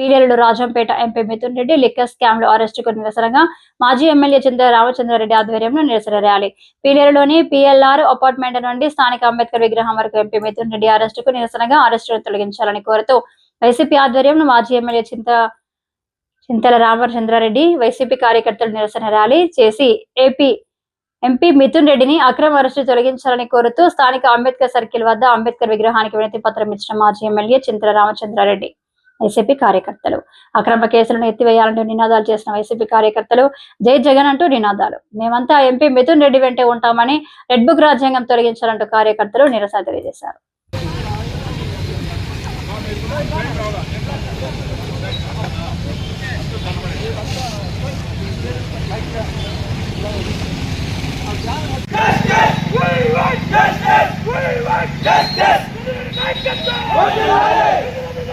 పీలేరుడు Rajampet MP Mithun Reddy liquor స్కామ్లో అరెస్టుకు నిరసనగా మాజీ ఎమ్మెల్యే చంద్ర రామచంద్రారెడ్డి ఆధ్వర్యంలో నిరసన ర్యాలీ. పీలేరులోని పిఎల్ఆర్ అపార్ట్మెంట్ నుండి స్థానిక అంబేద్కర్ విగ్రహం వరకు ఎంపీ మిథున్ రెడ్డి అరెస్టుకు నిరసనగా అరెస్టును తొలగించాలని కోరుతూ వైసీపీ ఆధ్వర్యంలో మాజీ ఎమ్మెల్యే చింత చింతల రామచంద్రారెడ్డి వైసీపీ కార్యకర్తలు నిరసన ర్యాలీ చేసి ఏపీ ఎంపీ మిథున్ రెడ్డిని అక్రమ అరెస్టు తొలగించాలని కోరుతూ స్థానిక అంబేద్కర్ సర్కిల్ వద్ద అంబేద్కర్ విగ్రహానికి వినతి పత్రం ఇచ్చిన మాజీ ఎమ్మెల్యే చింతల రామచంద్రారెడ్డి వైసీపీ కార్యకర్తలు. అక్రమ కేసులను ఎత్తివేయాలంటూ నినాదాలు చేసిన వైసీపీ కార్యకర్తలు జై జగన్ అంటూ నినాదాలు. మేమంతా ఎంపీ మిథున్ రెడ్డి వెంటే ఉంటామని రెడ్ బుక్ రాజ్యాంగం తొలగించాలంటూ కార్యకర్తలు నిరసన తెలియజేశారు.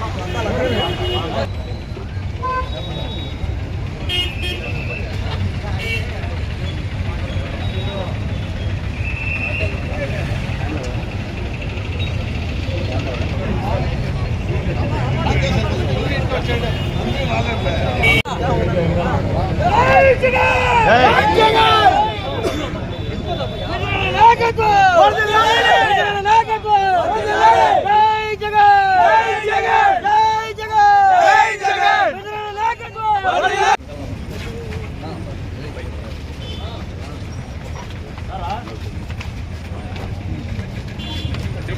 네. 안정아! 안정아!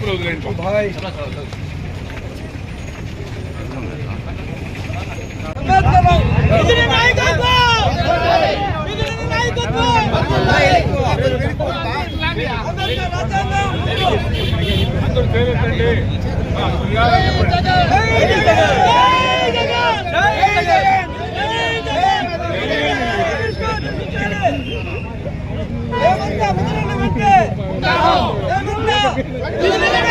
చెప్పులు వదిలేండి అందరూ పేరెత్తండి ఆ, చెప్పండి. ఏమంటావు?